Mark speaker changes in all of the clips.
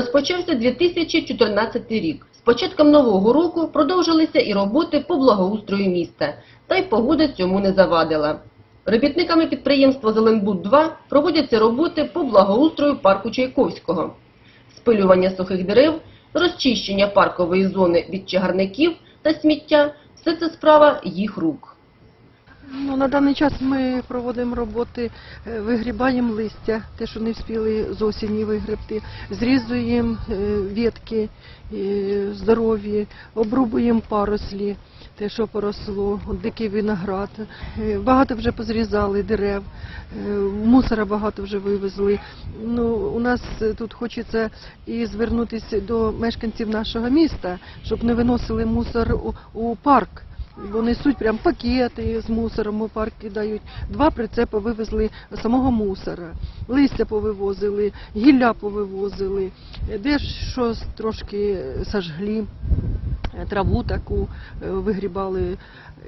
Speaker 1: Розпочався 2014 рік. З початком нового року продовжилися і роботи по благоустрою міста, та й погода цьому не завадила. Робітниками підприємства «Зеленбуд-2» проводяться роботи по благоустрою парку Чайковського. Спилювання сухих дерев, розчищення паркової зони від чагарників та сміття – все це справа їх рук.
Speaker 2: Ну, на даний час ми проводимо роботи, е, вигрібаємо листя, те, що не встигли з осені вигребти, зрізуємо е, ветки е, здорові, обрубуємо парослі, те, що поросло, дикий виноград. Багато вже позрізали дерев, мусора багато вже вивезли. Ну, у нас тут хочеться і звернутися до мешканців нашого міста, щоб не виносили мусор у парк. Бо несуть прям пакети з мусором у парк кидають. Два прицепи вивезли самого мусора. Листя повивозили, гілля повивозили, де ж щось трошки сожгли, е, траву таку е, вигрібали.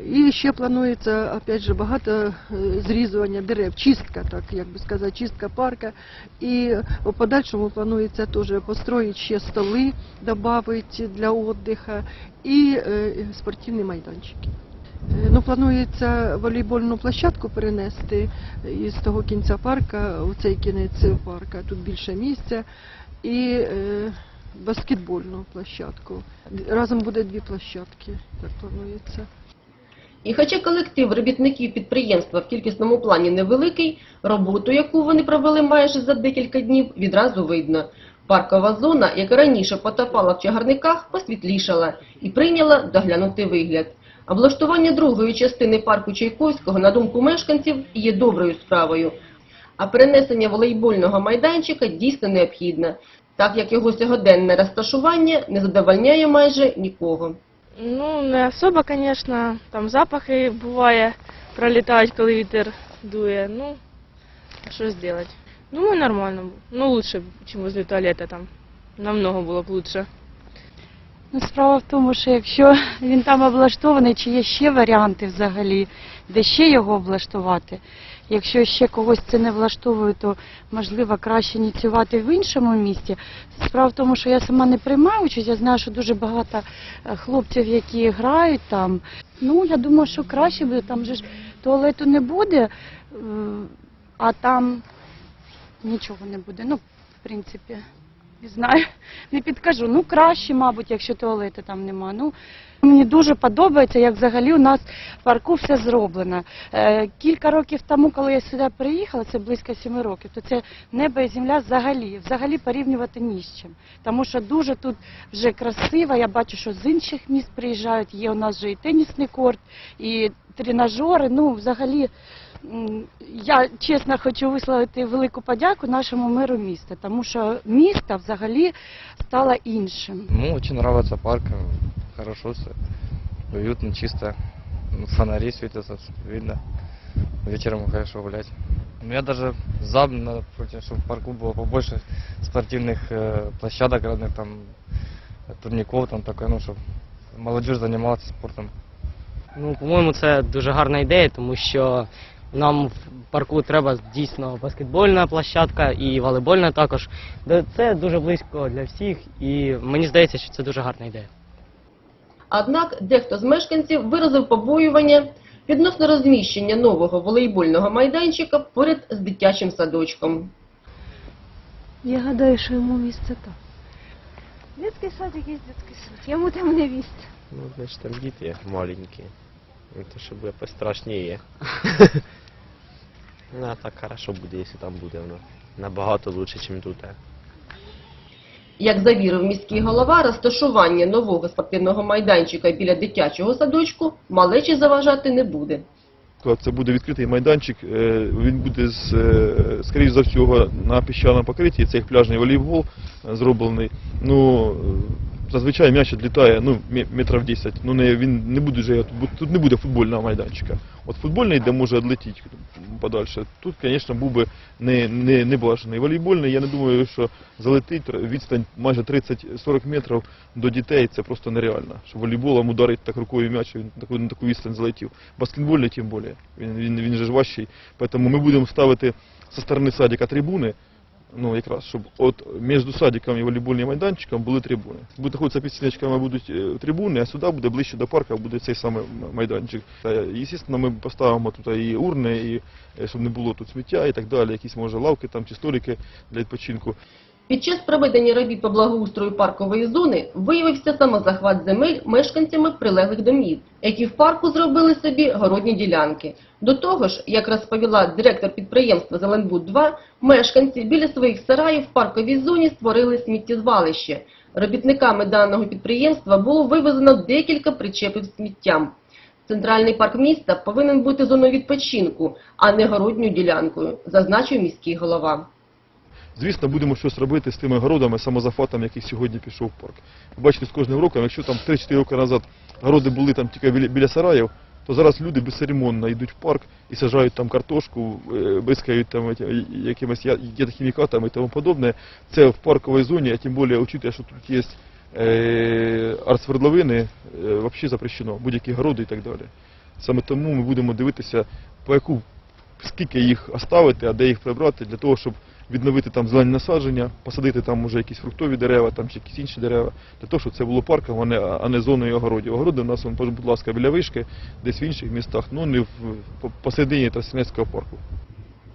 Speaker 2: І ще планується опять же багато е, зрізування дерев, чистка, так як би сказати, чистка парка. І у подальшому планується теж построїти ще столи, додати для відпочинку і е, спортивні майданчики. Ну, планується волейбольну площадку перенести із того кінця парка у цей кінець парка. Тут більше місця. І баскетбольну площадку. Разом буде дві площадки, так планується.
Speaker 1: І хоча колектив робітників підприємства в кількісному плані невеликий, роботу, яку вони провели майже за декілька днів, відразу видно. Паркова зона, яка раніше потопала в чагарниках, посвітлішала і прийняла доглянутий вигляд. Облаштування другої частини парку Чайковського, на думку мешканців, є доброю справою. А перенесення волейбольного майданчика дійсно необхідне, так як його сьогоденне розташування не задовольняє майже нікого.
Speaker 3: Ну, не особо, конечно. Там запахи буває, пролітають, коли вітер дує. Ну, а що зробити? Думаю, нормально. Ну, лучше, ніж возле туалета там. Намного було б лучше.
Speaker 4: Ну, справа в тому, що якщо він там облаштований, чи є ще варіанти взагалі, де ще його облаштувати. Якщо ще когось це не влаштовує, то можливо краще ініціювати в іншому місті. Справа в тому, що я сама не приймаю участь, я знаю, що дуже багато е, хлопців, які грають там. Ну, я думаю, що краще буде, там же ж туалету не буде, е, а там нічого не буде. Ну, в принципі. Не знаю, не підкажу. Ну краще, мабуть, якщо туалету там нема. Ну мені дуже подобається, як взагалі у нас в парку все зроблено. Е, кілька років тому, коли я сюди приїхала, це близько семи років, то це небо і земля взагалі, взагалі порівнювати ні з чим. Тому що дуже тут вже красиво. Я бачу, що з інших міст приїжджають. Є у нас вже і тенісний корт, і тренажери. Ну, взагалі М, Я чесно хочу висловити велику подяку нашому меру міста, тому що місто взагалі стало іншим.
Speaker 5: Ну, очень нравится парк, э, хорошо все, уютно, чисто, Ну, фонари светятся, видно, вечером хорошо гулять. Ну, я даже за, напротив, чтобы в парку было побольше спортивных э, площадок разных, там, э, турников, там такое, ну, чтобы молодежь занималась спортом.
Speaker 6: Ну, по-моєму, це дуже гарна ідея, тому що нам в парку треба дійсно баскетбольна площадка і волейбольна також. Це дуже близько для всіх, і мені здається, що це дуже гарна ідея.
Speaker 1: Однак дехто з мешканців виразив побоювання відносно розміщення нового волейбольного майданчика поряд з дитячим садочком.
Speaker 7: Я гадаю, що йому місце там. Дитячий садик є дитячий садик. Йому там не місце.
Speaker 8: Ну, значить там діти маленькі. Ну, то що буде пострашніє. ну, так хорошо буде, якщо там буде воно. Набагато лучше, ніж тут.
Speaker 1: Як завірив міський голова, розташування нового спортивного майданчика біля дитячого садочку малечі заважати не буде.
Speaker 9: Це буде відкритий майданчик, е, він буде, з, е, скоріш за всього, на піщаному покритті, це як пляжний волейбол е, зроблений. Ну, е, зазвичай м'яч відлітає ну, метрів 10, ну не, він не буде вже, тут, тут не буде футбольного майданчика. От футбольний, де може відлетіти подальше, тут, звісно, був би не, не, не бажаний. Волейбольний, я не думаю, що залетить відстань майже 30-40 метрів до дітей, це просто нереально. Що волейболом ударить так рукою м'яч, він таку, на таку відстань залетів. Баскетбольний тим більше, він, він, він же ж важчий. Тому ми будемо ставити зі сторони садика трибуни, ну якраз, щоб от між садиком і волейбольним майданчиком були трибуни. Буде знаходитися під стіночками будуть е, трибуни, а сюди буде ближче до парку буде цей самий майданчик. І, звісно, ми поставимо тут і урни, і е, щоб не було тут сміття і так далі, якісь може лавки там чи столики для відпочинку.
Speaker 1: Під час проведення робіт по благоустрою паркової зони виявився самозахват земель мешканцями прилеглих домів, які в парку зробили собі городні ділянки. До того ж, як розповіла директор підприємства «Зеленбуд-2», мешканці біля своїх сараїв в парковій зоні створили сміттєзвалище. Робітниками даного підприємства було вивезено декілька причепів сміттям. Центральний парк міста повинен бути зоною відпочинку, а не городньою ділянкою, зазначив міський голова.
Speaker 9: Звісно, будемо щось робити з тими городами, самозахватом, який сьогодні пішов в парк. Ви бачите, з кожним роком, якщо там 3-4 роки назад городи були там тільки біля, біля сараїв, то зараз люди безцеремонно йдуть в парк і саджають там картошку, е, бризкають там якимись я- ядохімікатами і тому подобне. Це в парковій зоні, а тим більше, учитывая, що тут є е, артсвердловини, е, взагалі запрещено, будь-які городи і так далі. Саме тому ми будемо дивитися, по яку скільки їх оставити, а де їх прибрати, для того, щоб відновити там зелені насадження, посадити там може якісь фруктові дерева, там чи якісь інші дерева, для того, щоб це було парком, а не, зоною огородів. Огороди у нас, вон, будь ласка, біля вишки, десь в інших містах, ну не в, по- посередині Тростянецького парку.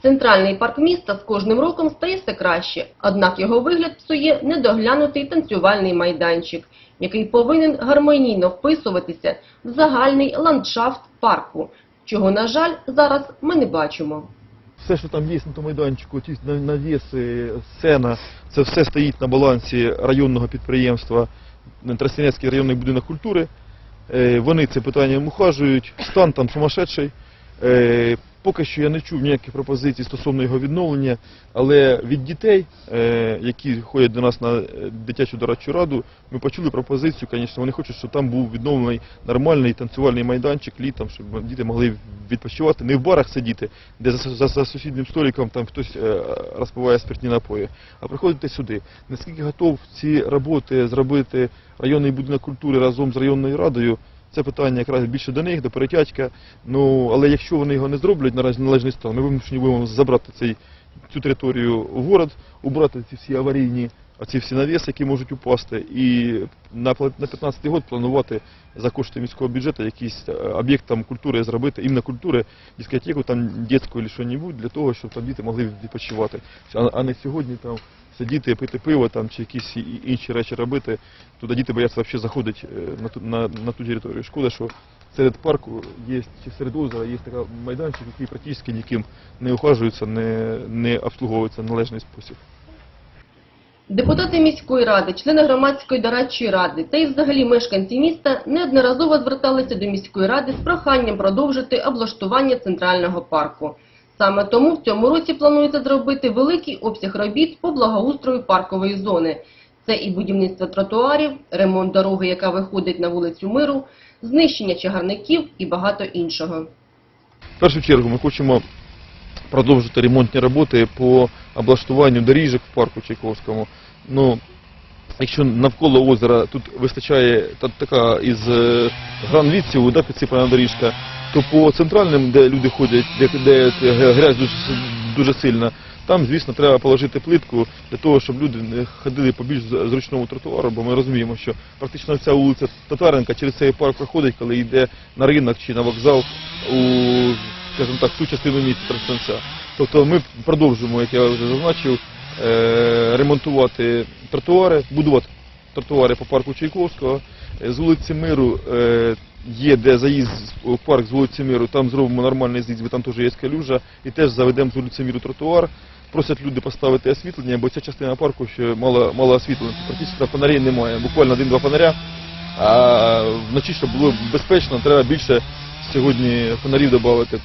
Speaker 1: Центральний парк міста з кожним роком стає все краще, однак його вигляд псує недоглянутий танцювальний майданчик, який повинен гармонійно вписуватися в загальний ландшафт парку, чого, на жаль, зараз ми не бачимо.
Speaker 9: Все, що там є на тому майданчику, ті на- навіси, сцена, це все стоїть на балансі районного підприємства Тростянецький районний будинок культури. Е, Вони це питанням ухажують, стан там сумасшедший. Поки що я не чув ніяких пропозицій стосовно його відновлення, але від дітей, е, які ходять до нас на е, дитячу дорадчу раду, ми почули пропозицію, звісно, вони хочуть, щоб там був відновлений нормальний танцювальний майданчик літом, щоб діти могли відпочивати, не в барах сидіти, де за, за, за сусіднім столиком там хтось е, розпиває спиртні напої, а приходити сюди. Наскільки готов ці роботи зробити районний будинок культури разом з районною радою, це питання якраз більше до них, до перетячка. Ну, але якщо вони його не зроблять на раз- належний стан, ми вимушені будемо забрати цей, цю територію в город, убрати ці всі аварійні, оці всі навіси, які можуть упасти, і на, пла- на 15-й год планувати за кошти міського бюджету якийсь е, об'єкт там культури зробити, іменно культури, дискотеку там дитячу чи що-небудь, для того, щоб там діти могли відпочивати. А не сьогодні там сидіти, пити пиво там чи якісь інші речі робити. Туди діти бояться взагалі заходити е, на ту, на, на ту територію. Шкода, що серед парку є, чи серед озера є така майданчик, який практично ніким не ухажується, не, не обслуговується належний спосіб.
Speaker 1: Депутати міської ради, члени громадської дорадчої ради та й взагалі мешканці міста неодноразово зверталися до міської ради з проханням продовжити облаштування центрального парку. Саме тому в цьому році планується зробити великий обсяг робіт по благоустрою паркової зони. Це і будівництво тротуарів, ремонт дороги, яка виходить на вулицю Миру, знищення чагарників і багато іншого.
Speaker 9: В першу чергу ми хочемо продовжити ремонтні роботи по облаштуванню доріжок в парку Чайковському. Ну, якщо навколо озера тут вистачає та, така із е, гранвідсіву, да, підсипана доріжка, то по центральним, де люди ходять, де, грязь дуже, дуже сильна, там, звісно, треба положити плитку для того, щоб люди не ходили по більш зручному тротуару, бо ми розуміємо, що практично вся вулиця Татаренка через цей парк проходить, коли йде на ринок чи на вокзал у, скажімо так, ту частину міста Тростянця. Тобто ми продовжуємо, як я вже зазначив, е, ремонтувати тротуари, будувати тротуари по парку Чайковського. Е, З вулиці Миру е, є де заїзд у парк з вулиці Миру, там зробимо нормальний з'їзд, бо там теж є калюжа, і теж заведемо з вулиці Миру тротуар. Просять люди поставити освітлення, бо ця частина парку ще мало, мало освітлена. Практично фонарей немає, буквально один-два фонаря. А вночі, щоб було безпечно, треба більше сьогодні фонарів додати.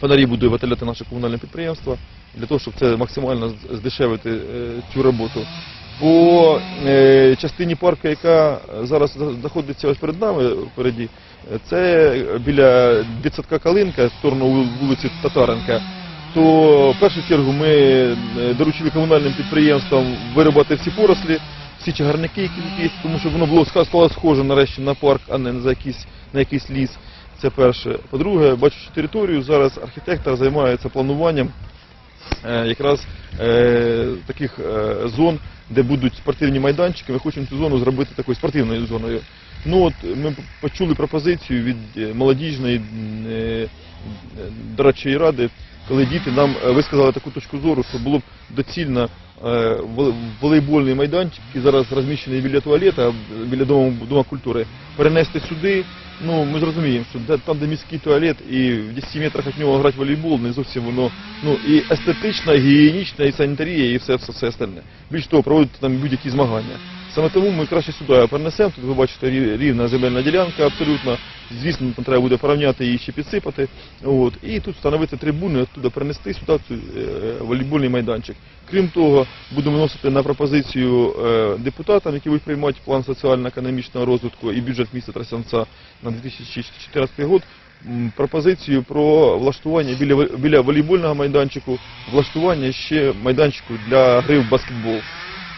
Speaker 9: Фонарі буде виготовляти наше комунальне підприємство для того, щоб це максимально здешевити е, цю роботу. По е, частині парку, яка зараз знаходиться ось перед нами впереді, це біля дитсадка Калинка, сторону вулиці Татаренка, то в першу чергу ми е, доручили комунальним підприємствам вирубати всі порослі, всі чагарники, які є, тому щоб воно було стало схоже нарешті на парк, а не за якийсь, на якийсь ліс. Це перше. По-друге, бачу, що територію зараз архітектор займається плануванням якраз е, таких е, зон, де будуть спортивні майданчики. Ми хочемо цю зону зробити такою спортивною зоною. Ну от ми почули пропозицію від е, молодіжної е, дорадчої ради, коли діти нам е, висказали таку точку зору, що було б доцільно е, волейбольний майданчик, який зараз розміщений біля туалета, біля дому, дома культури, перенести сюди. Ну, ми зрозуміємо, що де- там, де міський туалет, і в 10 метрах від нього грати волейбол, не зовсім воно ну і естетично, і гігієнічно, і санітарія, і все, все, все остальне. Більш того, проводити там будь-які змагання. Саме тому ми краще сюди перенесемо. Тут ви бачите рівна земельна ділянка абсолютно. Звісно, там треба буде порівняти її ще підсипати. От. І тут встановити трибуни, оттуда перенести сюди цю, е, волейбольний майданчик. Крім того, будемо вносити на пропозицію е, депутатам, які будуть приймати план соціально-економічного розвитку і бюджет міста Трасянця на 2014 рік, пропозицію про влаштування біля, біля волейбольного майданчику, влаштування ще майданчику для гри в баскетбол.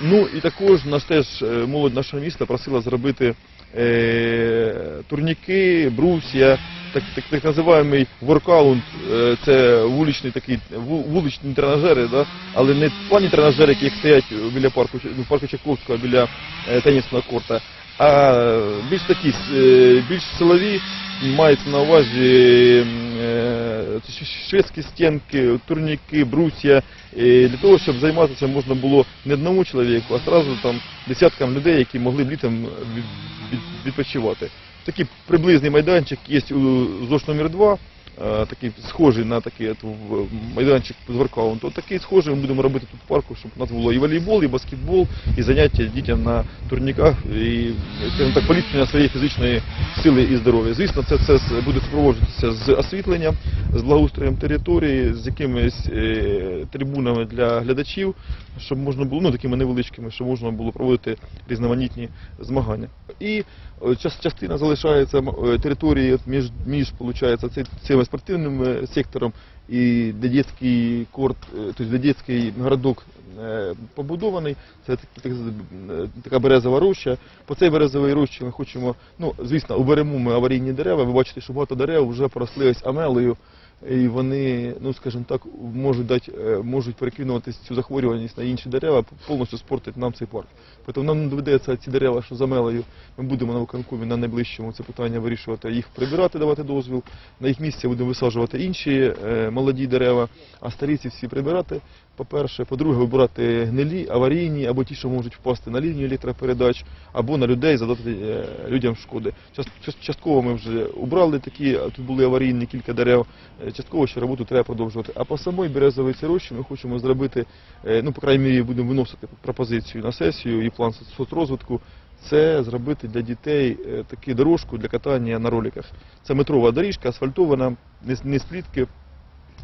Speaker 9: Ну і також нас теж е, молодь нашого міста просила зробити е, турніки, брусья, так, так, так називаємий воркаунт, е, це вуличний такий, вуличні тренажери, да? але не плані тренажери, які стоять біля парку, ну, парку Чайковського, біля е, тенісного корта, а більш такі, е, більш силові, мається на увазі е, шведські стінки, турніки, брусья, для того, щоб займатися можна було не одному чоловіку, а одразу десяткам людей, які могли б літом від, від, відпочивати. Такий приблизний майданчик є у ЗОШ номер 2 е, такий схожий на такий от, майданчик з воркаунту. От такий схожий ми будемо робити тут в парку, щоб у нас було і волейбол, і баскетбол, і заняття дітям на турніках, і скажімо так, поліпшення своєї фізичної сили і здоров'я. Звісно, це все буде супроводжуватися з освітленням, з благоустроєм території, з якимись е, трибунами для глядачів, щоб можна було, ну такими невеличкими, щоб можна було проводити різноманітні змагання. І е, частина залишається е, території між, між получається, цей- спортивним е, сектором і де дитячий корт, е, тобто де дитячий городок е, побудований. Це так, так, така березова роща. По цій березовій рощі ми хочемо, ну звісно, уберемо ми аварійні дерева. Ви бачите, що багато дерев вже поросли амелею. І вони, ну скажімо так, можуть дати, е, можуть перекинувати цю захворюваність на інші дерева, повністю спортить нам цей парк. Тому нам не доведеться ці дерева, що за мелею, ми будемо на виконкомі на найближчому це питання вирішувати, їх прибирати, давати дозвіл. На їх місці будемо висаджувати інші е, молоді дерева, а старі ці всі прибирати. По-перше, по-друге, вибирати гнилі, аварійні або ті, що можуть впасти на лінію електропередач, або на людей задати е, людям шкоди. Част- част- Частково ми вже убрали такі, тут були аварійні кілька дерев. Е, Частково ще роботу треба продовжувати. А по самій березовій цирощі ми хочемо зробити, е, ну, по крайній мірі, будемо виносити пропозицію на сесію і план соц- соцрозвитку. Це зробити для дітей таку дорожку для катання на роликах. Це метрова доріжка, асфальтована, не з плітки,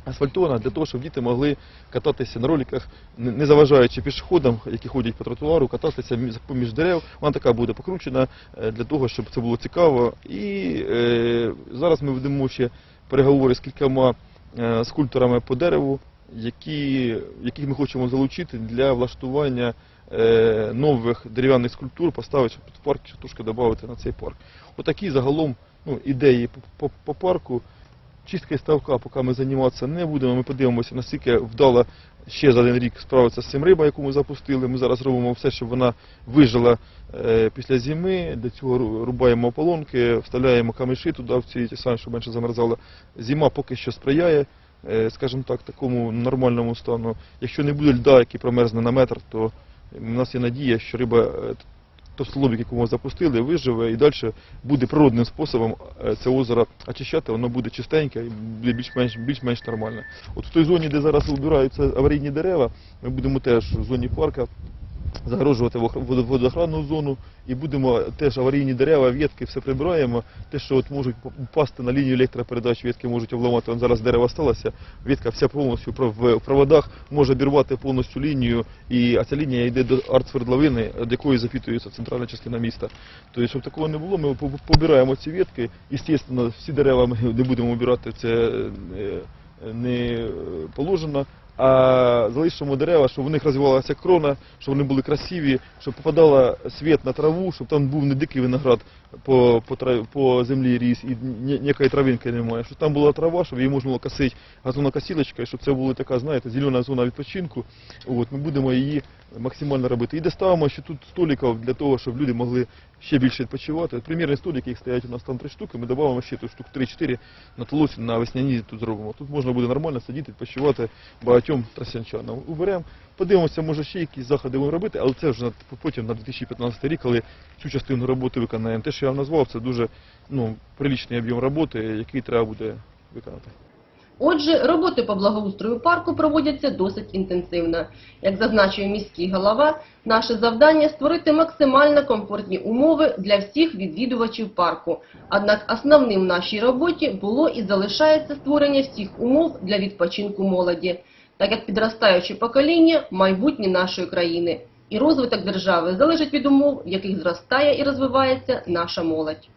Speaker 9: асфальтована для того, щоб діти могли кататися на роликах, не заважаючи пішоходам, які ходять по тротуару, кататися поміж дерев. Вона така буде покручена е, для того, щоб це було цікаво. І е, зараз ми ведемо ще переговори з кількома е, скульпторами по дереву, які, яких ми хочемо залучити для влаштування е, нових дерев'яних скульптур, поставити під парк, трошки додати на цей парк. Отакі загалом ну, ідеї по, по, по парку. Чистки ставка, поки ми займатися не будемо. Ми подивимося, наскільки вдало ще за один рік справиться з цим риба, яку ми запустили. Ми зараз робимо все, щоб вона вижила е, після зими. Для цього рубаємо ополонки, вставляємо камиші туди, в ці самі, щоб менше замерзало. Зима поки що сприяє, е, скажімо так, такому нормальному стану. Якщо не буде льда, який промерзне на метр, то у нас є надія, що риба е, товстолобік, яку ми запустили, виживе і далі буде природним способом е, це озеро очищати, воно буде чистеньке і буде більш-менш більш-менш нормально. От в той зоні, де зараз вбираються аварійні дерева, ми будемо теж в зоні парка загорожувати вох- водоохранну зону і будемо теж аварійні дерева, ветки, все прибираємо. Те, що от можуть впасти на лінію електропередач, ветки можуть обламати. Вон зараз дерево сталося, ветка вся повністю в проводах може обірвати повністю лінію, і а ця лінія йде до артсвердловини, від якої запітується центральна частина міста. Тобто, щоб такого не було, ми по- побираємо ці ветки. Звісно, всі дерева ми не будемо обирати, це е, не положено. А залишимо дерева, щоб в них розвивалася крона, щоб вони були красиві, щоб попадала світ на траву, щоб там був не дикий виноград по, по, по землі ріс і ніякої травинки немає, щоб там була трава, щоб її можна було косити газонокосілочкою, щоб це була така, знаєте, зелена зона відпочинку. От, ми будемо її максимально робити. І доставимо ще тут столиків для того, щоб люди могли ще більше відпочивати. Примірні столики, їх стоять у нас там три штуки, ми додамо ще тут штук 3-4 на толоці, на весняні тут зробимо. Тут можна буде нормально сидіти, відпочивати багатьом трасянчанам. Уберемо, подивимося, може ще якісь заходи будемо робити, але це вже потім на 2015 рік, коли цю частину роботи виконаємо. Те, що я вам назвав, це дуже ну, приличний об'єм роботи, який треба буде виконати.
Speaker 1: Отже, роботи по благоустрою парку проводяться досить інтенсивно. Як зазначив міський голова, наше завдання створити максимально комфортні умови для всіх відвідувачів парку. Однак основним в нашій роботі було і залишається створення всіх умов для відпочинку молоді, так як підростаюче покоління – майбутнє нашої країни. І розвиток держави залежить від умов, в яких зростає і розвивається наша молодь.